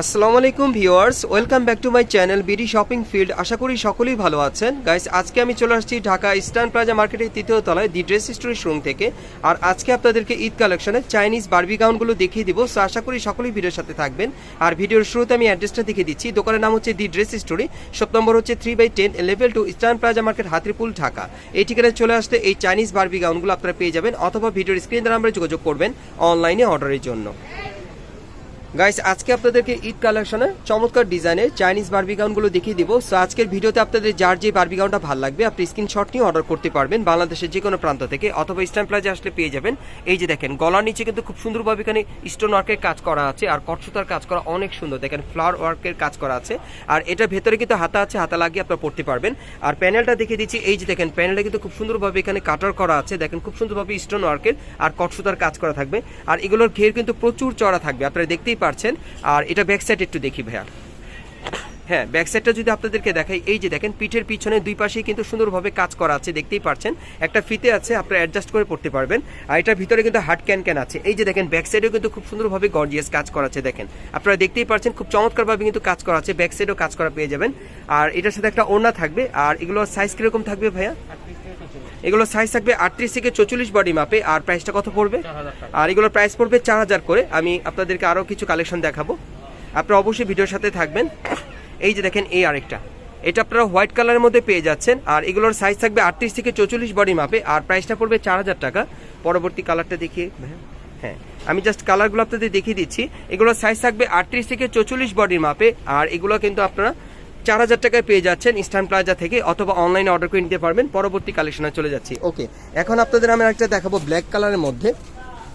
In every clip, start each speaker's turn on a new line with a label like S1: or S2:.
S1: আসসালামু আলাইকুম viewers, welcome back to my channel BD shopping field. আশা করি সকলেই ভালো আছেন। গাইস, আজকে আমি চলে আসছি ঢাকা ইস্টার্ন প্লাজা মার্কেটের তৃতীয় তলায় দি ড্রেস স্টোরি শোরুম থেকে। আর আজকে আপনাদেরকে ঈদ কালেকশনে চাইনিজ বার্বি গাউনগুলো দেখিয়ে দিব। সো আশা করি সকলেই ভিডিওর সাথে থাকবেন। আর ভিডিওর শুরুতে আমি অ্যাড্রেসটা দেখিয়ে দিচ্ছি। দোকানের নাম হচ্ছে the dress story shop number হচ্ছে three by ten, level two eastern plaza market, Hatirpool, Dhaka. এই ঠিকানায় চলে আসতে এই চাইনিজ বার্বি গাউনগুলো আপনারা পেয়ে যাবেন। অথবা ভিডিওর স্ক্রিন দ্বারা আমরা যোগাযোগ করবেন অনলাইনে অর্ডারের জন্য। গাইস আজকে আপনাদেরকে ঈদ কালেকশনে চমৎকার ডিজাইনের চাইনিজ বারবি গাউনগুলো দেখিয়ে দিব। সো আজকের ভিডিওতে আপনাদের যার যে বারবি গাউনটা ভালো লাগবে, আপনি স্ক্রিনশট নিয়ে অর্ডার করতে পারবেন বাংলাদেশের যে কোনো প্রান্ত থেকে, অথবা ইস্টার্ন প্লাজে আসলে পেয়ে যাবেন। এই যে দেখেন, গলার নিচে কিন্তু খুব সুন্দরভাবে এখানে স্টোন ওয়ার্কের কাজ করা আছে, আর কটসুতার কাজ করা অনেক সুন্দর। দেখেন ফ্লাওয়ার ওয়ার্কের কাজ করা আছে, আর এটা ভেতরে কিন্তু হাতা আছে, হাতা লাগিয়ে আপনারা পড়তে পারবেন। আর প্যানেলটা দেখিয়ে দিচ্ছি, এই যে দেখেন প্যানেলটা কিন্তু খুব সুন্দরভাবে এখানে কাটার করা আছে। দেখেন, খুব সুন্দরভাবে স্টোন ওয়ার্কের আর কটসুতার কাজ করা থাকবে। আর এগুলোর ঘের কিন্তু প্রচুর চড়া থাকবে। আপনারা দেখতেই পারছেন। আর এটা ব্যাক সাইড একটু দেখি ভাইয়া। হ্যাঁ ব্যাক সাইডটা যদি আপনাদেরকে দেখাই, এই যে দেখেন, পিঠের পিছনে দুই পাশেই কিন্তু সুন্দরভাবে কাজ করা আছে, দেখতেই পারছেন। একটা ফিতে আছে, আপনারা অ্যাডজাস্ট করে পড়তে পারবেন। আর এটার ভিতরে কিন্তু হার্ড ক্যান ক্যান আছে। এই যে দেখেন ব্যাক সাইডেও কিন্তু খুব সুন্দরভাবে গর্জিয়াস কাজ করা আছে, দেখেন। আপনারা দেখতেই পারছেন, খুব চমৎকারভাবে কিন্তু কাজ করা আছে। ব্যাক সাইডেও কাজ করা পেয়ে যাবেন। আর এটার সাথে একটা ওড়না থাকবে। আর এগুলোর সাইজ কীরকম থাকবে ভাইয়া? এগুলো সাইজ থাকবে আটত্রিশ থেকে চল্লিশ বডি মাপে আর প্রাইসটা কত পড়বে? আর এগুলোর প্রাইস পড়বে চার হাজার করে। আমি আপনাদেরকে আরও কিছু কালেকশন দেখাবো। আপনারা অবশ্যই ভিডিওর সাথে থাকবেন। এই যে দেখেন এই আরেকটা। এটা আপনারা হোয়াইট কালারের মধ্যে পেয়ে যাচ্ছেন। আর এগুলোর সাইজ থাকবে আটত্রিশ থেকে চৌচল্লিশ বডি মাপে আর প্রাইসটা পড়বে চার হাজার টাকা। পরবর্তী কালারটা দেখিয়ে হ্যাঁ আমি জাস্ট কালারগুলো আপনাদের দেখিয়ে দিচ্ছি। এগুলোর সাইজ থাকবে আটত্রিশ থেকে চৌচল্লিশ বডির মাপে আর এগুলো কিন্তু আপনারা চার হাজার টাকায় পেয়ে যাচ্ছেন ইস্টার্ন প্লাজা থেকে অথবা অনলাইনে অর্ডার করে নিতে পারবেন। পরবর্তী কালেকশনে চলে যাচ্ছি। ওকে এখন আপনাদের আমি একটা দেখাবো ব্ল্যাক কালারের মধ্যে।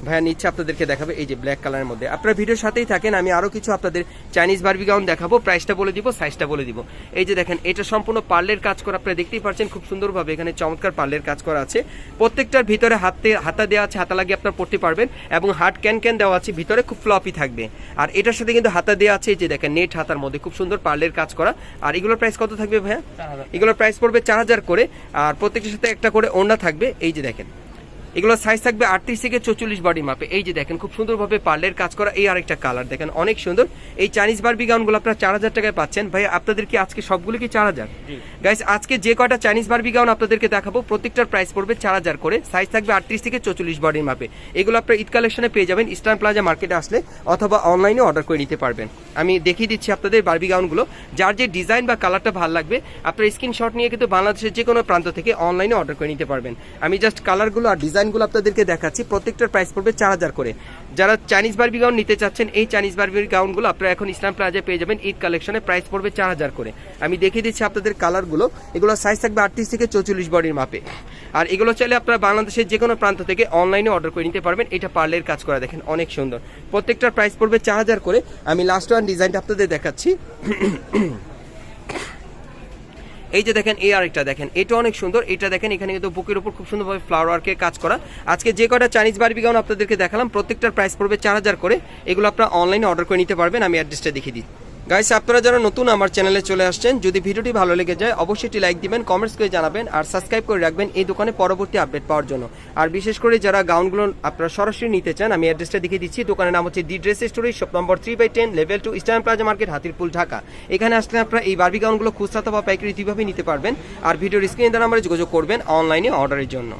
S1: ভাইয়া নিচ্ছে আপনাদেরকে দেখাবে এই যে ব্ল্যাক কালারের মধ্যে। আপনারা ভিডিওর সাথেই থাকেন আমি আরও কিছু আপনাদের চাইনিজ বারবি গাউন দেখাবো প্রাইসটা বলে দিব সাইজটা বলে দিব। এই যে দেখেন এটা সম্পূর্ণ পার্লের কাজ করা আপনারা দেখতেই পাচ্ছেন খুব সুন্দরভাবে এখানে চমৎকার পার্লের কাজ করা আছে। প্রত্যেকটার ভিতরে হাতে হাতা দেওয়া আছে হাতা লাগিয়ে আপনারা পড়তে পারবেন এবং হাট ক্যান ক্যান দেওয়া আছে ভিতরে খুব ফ্লপি থাকবে। আর এটার সাথে কিন্তু হাতা দেওয়া আছে এই যে দেখেন নেট হাতার মধ্যে খুব সুন্দর পার্লের কাজ করা। আর এগুলোর প্রাইস কত থাকবে ভাইয়া? এগুলোর প্রাইস পড়বে চার হাজার করে আর প্রত্যেকটার সাথে একটা করে ওড়না থাকবে এই যে দেখেন। এগুলো সাইজ থাকবে আটত্রিশ থেকে চৌচল্লিশ বডি মাপে এই যে দেখেন খুব সুন্দরভাবে পার্লের কাজ করা এই আরেকটা কালার দেখেন অনেক সুন্দর। এই চাইনিজ বারবি গাউনগুলো আপনারা চার হাজার টাকায় পাচ্ছেন। ভাই আপনাদের কি আজকে সবগুলো কি চার হাজার? গাইস আজকে যে কয়টা চাইনিজ বারবি গাউন আপনাদেরকে দেখাবো প্রত্যেকটার প্রাইস পড়বে চার হাজার করে। সাইজ থাকবে আটত্রিশ থেকে চৌচল্লিশ বডির মাপে এগুলো আপনারা ঈদ কালেকশনে পেয়ে যাবেন। ইস্টার্ন প্লাজা মার্কেটে আসলে অথবা অনলাইনে অর্ডার করে নিতে পারবেন। আমি দেখিয়ে দিচ্ছি আপনাদের বারবি গাউনগুলো যার যে ডিজাইন বা কালারটা ভালো লাগবে আপনার স্ক্রিনশট নিয়ে কিন্তু বাংলাদেশের যে কোনো প্রান্ত থেকে অনলাইনে অর্ডার করে নিতে পারবেন। আমি জাস্ট কালারগুলো আর ডিজাইনগুলো আপনাদেরকে দেখাচ্ছি। প্রত্যেকটার প্রাইস পড়বে চার হাজার করে। যারা চাইনিজ বার্বি গাউন নিতে চাচ্ছেন, এই চাইনিজ বারবি গাউনগুলো আপনারা এখন ইসলাম প্লাজায় পেয়ে যাবেন। ঈদ কালেকশনে প্রাইস পড়বে চার হাজার করে। আমি দেখিয়ে দিচ্ছি আপনাদের কালারগুলো এগুলো সাইজ থাকবে আটত্রিশ থেকে চৌচল্লিশ বডির মাপে। আর এগুলো চাইলে আপনারা বাংলাদেশের যে কোনো প্রান্ত থেকে অনলাইনে অর্ডার করে নিতে পারবেন। এটা পার্লের কাজ করা দেখেন, অনেক সুন্দর। প্রত্যেকটার প্রাইস পড়বে চার হাজার করে। আমি লাস্ট ওয়ান ডিজাইনটা আপনাদের দেখাচ্ছি। এই যে দেখেন, এই আরেকটা দেখেন, এটা অনেক সুন্দর। এটা দেখেন, এখানে কিন্তু বুকের উপর খুব সুন্দরভাবে ফ্লাওয়ার ওয়ার্কের কাজ করা। আজকে যে কটা চাইনিজ বারবি গাউন আপনাদেরকে দেখালাম, প্রত্যেকটার প্রাইস পড়বে চার হাজার করে। এগুলো আপনারা অনলাইনে অর্ডার করে নিতে পারবেন, আমি অ্যাড্রেসটা দেখিয়ে দিই গাইস আপনারা যারা নতুন আমার চ্যানেলে চলে আসছেন, যদি ভিডিওটি ভালো লেগে যায়, অবশ্যই একটি লাইক দিবেন কমেন্টস করে জানাবেন, আর সাবস্ক্রাইব করে রাখবেন এই দোকানে পরবর্তী আপডেট পাওয়ার জন্য। আর বিশেষ করে যারা গাউনগুলো আপনারা সরাসরি নিতে চান, আমি অ্যাড্রেসটা দেখিয়ে দিচ্ছি। দোকানের নাম হচ্ছে the dress story shop number three by ten level two eastern plaza market Hatirpool, Dhaka. এখানে আসলে আপনারা এই বারবি গাউনগুলো খুচরা বা পাইকারি দুইভাবে নিতে পারবেন। আর ভিডিওর স্ক্রিনে দ্বারা আমরা যোগাযোগ করবেন অনলাইনে অর্ডারের জন্য।